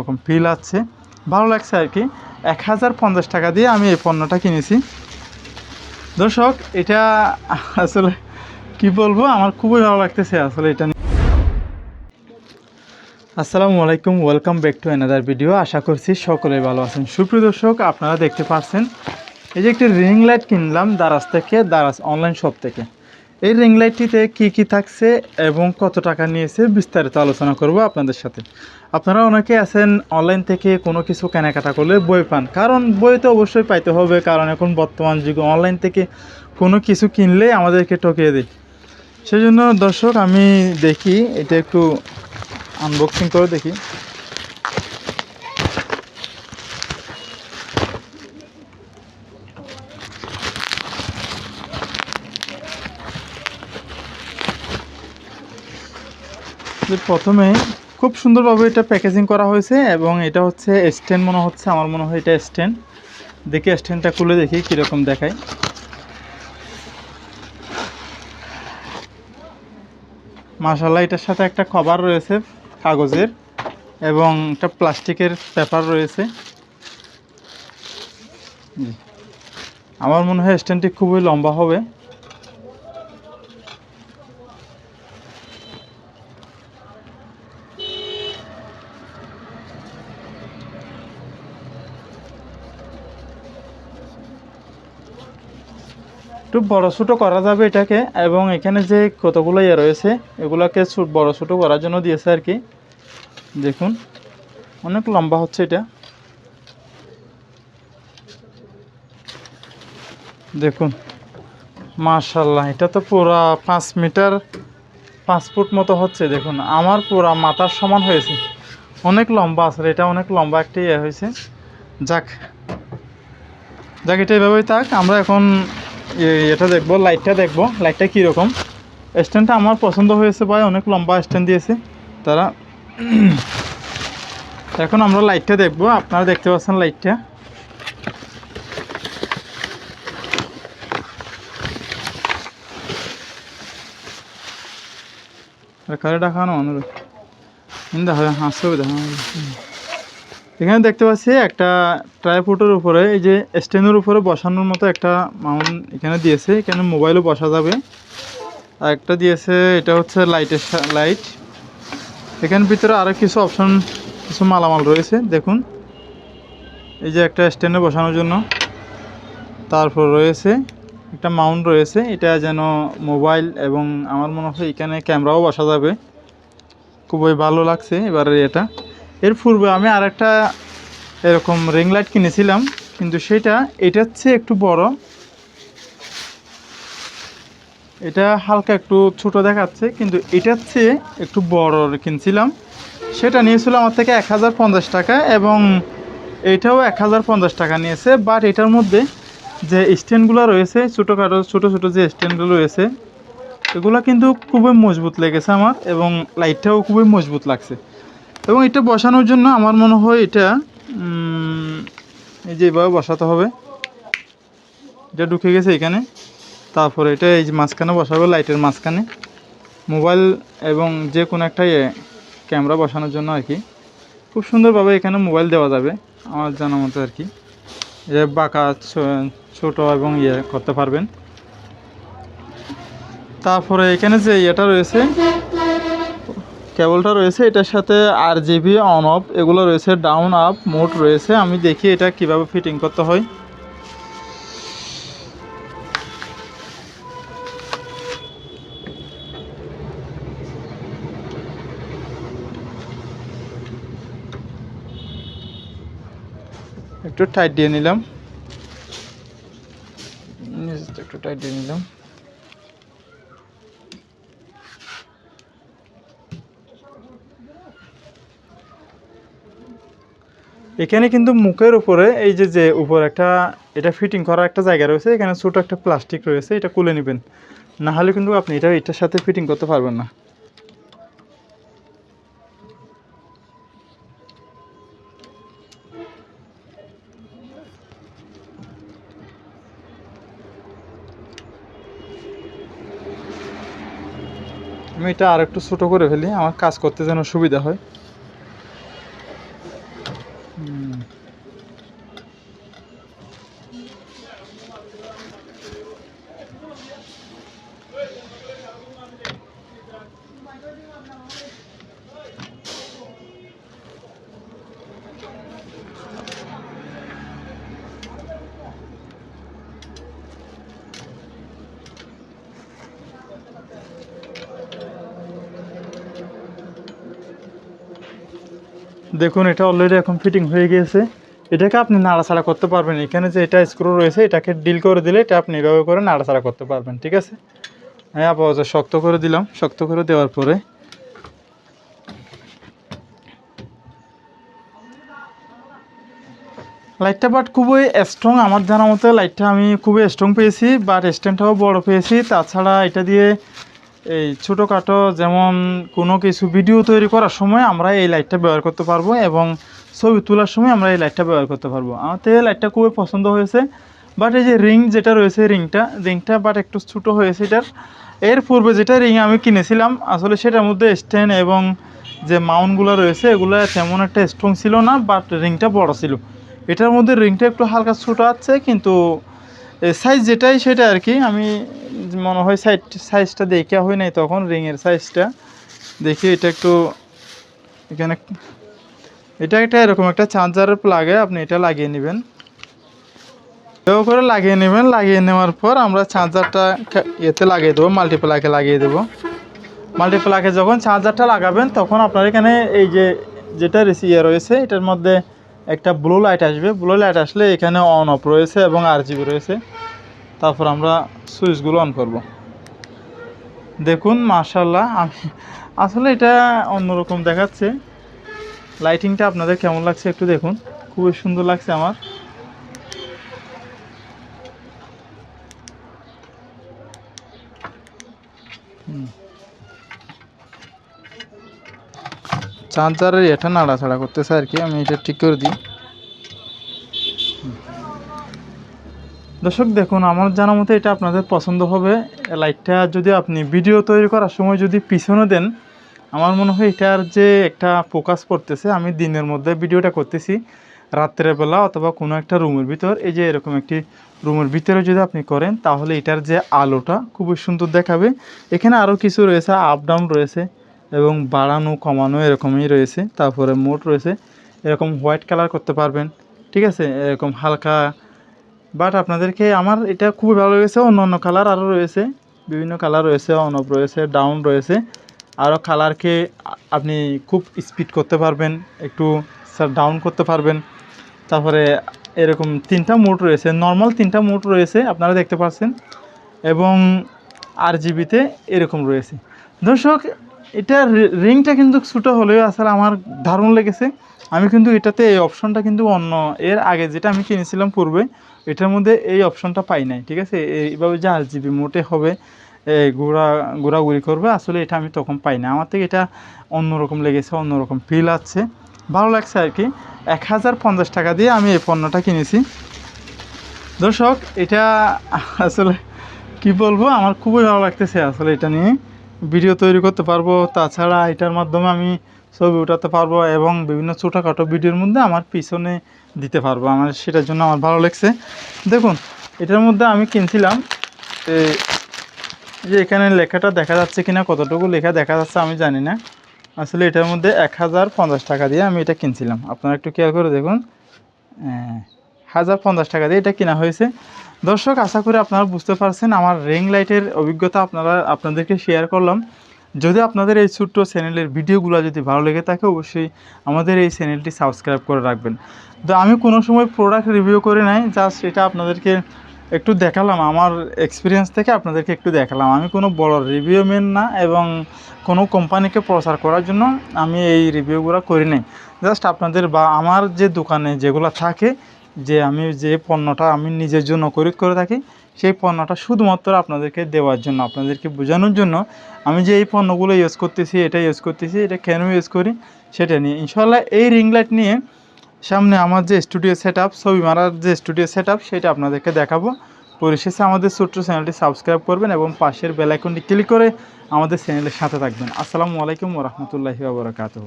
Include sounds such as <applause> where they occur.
রকম ফিল আছে। ভালো লাগছে আর কি। এক হাজার পঞ্চাশ টাকা দিয়ে আমি এই পণ্যটা কিনেছি। দর্শক, এটা আসলে কি বলব? আমার খুবই ভালো লাগতেছে আসলে এটা। আসসালামু আলাইকুম welcome back to another video আশা করছি সকলে ভালো আছেন। সুপ্রিয় দর্শক, আপনারা দেখতে পাচ্ছেন এই যে একটি রিং লাইট কিনলাম দারাজ থেকে, দারাজ অনলাইন শপ থেকে। এই রিং লাইটটিতে কী কী থাকছে এবং কত টাকা নিয়েছে বিস্তারিত আলোচনা করব আপনাদের সাথে। আপনারা অনেকে আছেন অনলাইন থেকে কোনো কিছু কেনাকাটা করলে বই পান। কারণ বই তো অবশ্যই পাইতে হবে, কারণ এখন বর্তমান যুগে অনলাইন থেকে কোনো কিছু কিনলে আমাদেরকে ঠকিয়ে দেয়। সেই জন্য দর্শক, আমি দেখি, এটা একটু আনবক্সিং করে দেখি। প্রথমে খুব সুন্দরভাবে এটা প্যাকেজিং করা হয়েছে এবং এটা হচ্ছে স্ট্যান্ড মনে হচ্ছে, আমার মনে হয় এটা স্ট্যান্ড। দেখি স্ট্যান্ডটা খুলে দেখি কীরকম দেখায়। মাশাল্লাহ এটার সাথে একটা কভার রয়েছে কাগজের এবং একটা প্লাস্টিকের পেপার রয়েছে। আমার মনে হয় স্ট্যান্ডটি খুবই লম্বা হবে। একটু বড় ছোটো করা যাবে এটাকে, এবং এখানে যে কতগুলো ইয়ে রয়েছে, এগুলোকে বড় ছোটো করার জন্য দিয়েছে আর কি। দেখুন, অনেক লম্বা হচ্ছে এটা। দেখুন মার্শাল্লাহ এটা তো পুরা পাঁচ মিটার, পাঁচ ফুট মতো হচ্ছে, দেখুন। আমার পুরা মাথার সমান হয়েছে। অনেক লম্বা আসলে এটা অনেক লম্বা একটা ইয়ে হয়েছে। যাক যাক, এটা এভাবেই থাক, আমরা এখন এটা দেখব লাইটটা দেখব। লাইটটা কীরকম? স্ট্যান্ডটা আমার পছন্দ হয়েছে ভাই, অনেক লম্বা স্ট্যান্ড দিয়েছে। তারা <clears throat> এখন আমরা লাইটটা দেখব, আপনারা দেখতে পাচ্ছেন লাইটটা কারে দেখানো? অনুরোধ। দেখা হাসতেও দেখানো এখানে দেখতে পাচ্ছি একটা ট্রাইপুটের উপরে, এই যে স্ট্যান্ডের উপরে বসানোর মতো একটা মাউন্ট এখানে দিয়েছে, এখানে মোবাইলও বসা যাবে। আর একটা দিয়েছে, এটা হচ্ছে লাইটের লাইট। এখানে ভিতরে আরও কিছু অপশন, কিছু মালামাল রয়েছে, দেখুন। এই যে একটা স্ট্যান্ডে বসানোর জন্য। তারপর রয়েছে একটা মাউন্ট রয়েছে, এটা যেন মোবাইল এবং আমার মনে হয় এখানে ক্যামেরাও বসা যাবে। খুবই ভালো লাগছে এবারে এটা। এর পূর্বে আমি আরেকটা এরকম রিং লাইট কিনেছিলাম, কিন্তু সেটা, এটার চেয়ে একটু বড়। এটা হালকা একটু ছোট দেখাচ্ছে, কিন্তু এটার চেয়ে একটু বড় কিনছিলাম। সেটা নিয়েছিল আমার থেকে এক হাজার পঞ্চাশ টাকা এবং এটাও এক হাজার পঞ্চাশ টাকা নিয়েছে বাট এটার মধ্যে যে স্ট্যান্ডগুলো রয়েছে ছোটো ছোটোখাটো, ছোটো ছোটো যে স্ট্যান্ডগুলো রয়েছে, এগুলো কিন্তু খুবই মজবুত লেগেছে আমার এবং লাইটটাও খুবই মজবুত লাগছে। এবং এটা বসানোর জন্য আমার মনে হয় এটা এই যে এভাবে বসাতে হবে। এটা ঢুকে গেছে এখানে। তারপরে এটা এই যে মাঝখানে বসাবে, লাইটের মাঝখানে। মোবাইল এবং যে কোনো একটা ক্যামেরা বসানোর জন্য আর কি। খুব সুন্দরভাবে এখানে মোবাইল দেওয়া যাবে, আমার জানা মতো আর কি। যে বাঁকা ছোট এবং ইয়ে করতে পারবেন। তারপরে এখানে যে ইয়েটা রয়েছে কেবলটা রয়েছে, এটার সাথে আর জিবি অন অফ এগুলো রয়েছে ডাউন আপ মোড রয়েছে। আমি দেখি এটা কীভাবে ফিটিং করতে হয়। একটু টাইট দিয়ে নিলাম। একটু টাইট দিয়ে নিলাম। এখানে কিন্তু মুখের উপরে এই যে যে উপর একটা, এটা ফিটিং করার একটা জায়গা রয়েছে, এখানে ছোট একটা প্লাস্টিক রয়েছে, এটা খুলে নেবেন। না হলে কিন্তু আপনি এটা, এটার সাথে ফিটিং করতে পারবেন না। আমি এটা আর একটু ছোটো করে ফেলি, আমার কাজ করতে যেন সুবিধা হয়। 嗯。দেখুন, এটা অলরেডি এখন ফিটিং হয়ে গিয়েছে। এটাকে আপনি নাড়াচাড়া করতে পারবেন। এখানে যে এটা স্ক্রু রয়েছে, এটাকে ডিল করে দিলে এটা আপনি এভাবে করে নাড়াচাড়া করতে পারবেন, ঠিক আছে? হ্যাঁ আপাতত শক্ত করে দিলাম। শক্ত করে দেওয়ার পরে লাইটটা বাট খুবই স্ট্রং আমার জানা মতে লাইটটা আমি খুবই স্ট্রং পেয়েছি বাট স্ট্যান্ডটাও বড় পেয়েছি। তাছাড়া এটা দিয়ে এই ছোটোখাটো যেমন কোনো কিছু ভিডিও তৈরি করার সময় আমরা এই লাইটটা ব্যবহার করতে পারব এবং ছবি তোলার সময় আমরা এই লাইটটা ব্যবহার করতে পারব। আমার তো এই লাইটটা খুবই পছন্দ হয়েছে বাট এই যে রিং যেটা রয়েছে রিংটা রিংটা বাট একটু ছোটো হয়েছে এটার। এর পূর্বে যেটা রিং আমি কিনেছিলাম, আসলে সেটার মধ্যে স্ট্যান্ড এবং যে মাউন্টগুলো রয়েছে এগুলো তেমন একটা স্ট্রং ছিল না বাট রিংটা বড় ছিল। এটার মধ্যে রিংটা একটু হালকা ছোটো আছে, কিন্তু সাইজ যেটাই সেটা আর কি আমি মনে হয় সাইজ সাইজটা দেখে হয় নাই তখন রিংয়ের সাইজটা দেখি, এটা একটু এখানে এটা একটা এরকম একটা চার্জারের প্লাগে আপনি এটা লাগিয়ে নেবেন। এও করে লাগিয়ে নেবেন, লাগিয়ে নেওয়ার পর আমরা চার্জারটা এতে লাগিয়ে দেবো মাল্টিপ্লাকে লাগিয়ে দেবো। মাল্টিপ্লাকে যখন চার্জারটা লাগাবেন, তখন আপনার এখানে এই যে, যেটা ইয়ে রয়েছে, এটার মধ্যে একটা ব্লু লাইট আসবে। ব্লু লাইট আসলে এখানে অন অফ রয়েছে এবং আর জিবি রয়েছে। তারপর আমরা সুইচগুলো অন করব। দেখুন মার্শাল্লাহ আমি আসলে এটা অন্যরকম দেখাচ্ছে। লাইটিংটা আপনাদের কেমন লাগছে একটু দেখুন। খুবই সুন্দর লাগছে আমার। চার্জারের এটা নাড়াচাড়া করতেছে আর কি, আমি এটা ঠিক করে দিই। দর্শক, দেখুন, আমার জানা মতে এটা আপনাদের পছন্দ হবে। লাইটটা যদি আপনি ভিডিও তৈরি করার সময় যদি পিছনে দেন, আমার মনে হয় এটার যে একটা ফোকাস পড়তেছে, আমি দিনের মধ্যে ভিডিওটা করতেছি, রাত্রের বেলা অথবা কোনো একটা রুমের ভিতর, এই যে এরকম একটি রুমের ভিতরে যদি আপনি করেন, তাহলে এটার যে আলোটা খুবই সুন্দর দেখাবে। এখানে আরও কিছু রয়েছে আপ ডাউন রয়েছে। এবং বাড়ানো, কমানো এরকমই রয়েছে। তারপরে মোট রয়েছে, এরকম হোয়াইট কালার করতে পারবেন। ঠিক আছে? এরকম হালকা। বাট আপনাদেরকে আমার এটা খুবই ভালো লেগেছে। অন্য অন্য কালার আরও রয়েছে। বিভিন্ন কালার রয়েছে, অনব রয়েছে ডাউন রয়েছে। আরও কালারকে আপনি খুব স্পিড করতে পারবেন, একটু স্যার ডাউন করতে পারবেন। তারপরে এরকম তিনটা মোড রয়েছে। নর্মাল তিনটা মোড রয়েছে, আপনারা দেখতে পাচ্ছেন। এবং আর জিবিতে এরকম রয়েছে। দর্শক এটা রিংটা কিন্তু ছোটো হলেও আসলে আমার দারুণ লেগেছে। আমি কিন্তু এটাতে এই অপশনটা কিন্তু অন্য, এর আগে যেটা আমি কিনেছিলাম পূর্বে, এটার মধ্যে এই অপশনটা পাই নাই, ঠিক আছে? এইভাবে যে আর জিবি মোটে হবে ঘোরা, ঘোরাঘুরি করবে, আসলে এটা আমি তখন পাই না আমার থেকে এটা অন্যরকম লেগেছে, অন্যরকম ফিল আছে। ভালো লাগছে আর কি। এক হাজার পঞ্চাশ টাকা দিয়ে আমি এই পণ্যটা কিনেছি। দর্শক, এটা আসলে কি বলব? আমার খুবই ভালো লাগতেছে আসলে এটা নিয়ে। ভিডিও তৈরি করতে পারব। তাছাড়া এটার মাধ্যমে আমি ছবি উঠাতে পারব এবং বিভিন্ন ছোটোখাটো ভিডিওর মধ্যে আমার পিছনে দিতে পারব। আমার সেটার জন্য আমার ভালো লাগছে। দেখুন, এটার মধ্যে আমি কিনছিলাম। যে এখানে লেখাটা দেখা যাচ্ছে কিনা, কতটুকু লেখা দেখা যাচ্ছে আমি জানি না। আসলে এটার মধ্যে এক হাজার পঞ্চাশ টাকা দিয়ে আমি এটা কিনছিলাম। আপনারা একটু কেয়ার করে দেখুন। হাজার পঞ্চাশ টাকা দিয়ে এটা কেনা হয়েছে। দর্শক, আশা করি আপনারা বুঝতে পারছেন আমার রিং লাইটের অভিজ্ঞতা আপনারা, আপনাদেরকে শেয়ার করলাম। যদি আপনাদের এই ছোট্ট চ্যানেলের ভিডিওগুলো যদি ভালো লেগে থাকে, অবশ্যই আমাদের এই চ্যানেলটি সাবস্ক্রাইব করে রাখবেন। তো আমি কোনো সময় প্রোডাক্ট রিভিউ করে নাই জাস্ট এটা আপনাদেরকে একটু দেখালাম, আমার এক্সপিরিয়েন্স থেকে আপনাদেরকে একটু দেখালাম। আমি কোনো বড় রিভিউ মেন না এবং কোনো কোম্পানিকে প্রচার করার জন্য আমি এই রিভিউগুলো করি নাই। জাস্ট আপনাদের বা আমার যে দোকানে যেগুলো থাকে যে আমি যে পণ্যটা আমি নিজের জন্য খরিদ করে থাকি, সেই পণ্যটা শুধুমাত্র আপনাদেরকে দেওয়ার জন্য, আপনাদেরকে বোঝানোর জন্য আমি যে এই পণ্যগুলো ইউজ করতেছি, এটা ইউজ করতেছি, এটা কেন ইউজ করি সেটা নিয়ে। ইনশাল্লাহ এই রিং লাইট নিয়ে সামনে আমার যে স্টুডিও সেট আপ ছবি মারার যে স্টুডিও সেট আপ সেটা আপনাদেরকে দেখাবো। পরিশেষে আমাদের ছোট্ট চ্যানেলটি সাবস্ক্রাইব করবেন এবং পাশের বেল আইকনটি ক্লিক করে আমাদের চ্যানেলের সাথে থাকবেন। আসসালামু আলাইকুম রহমতুল্লাহি ওবরাকাতুহ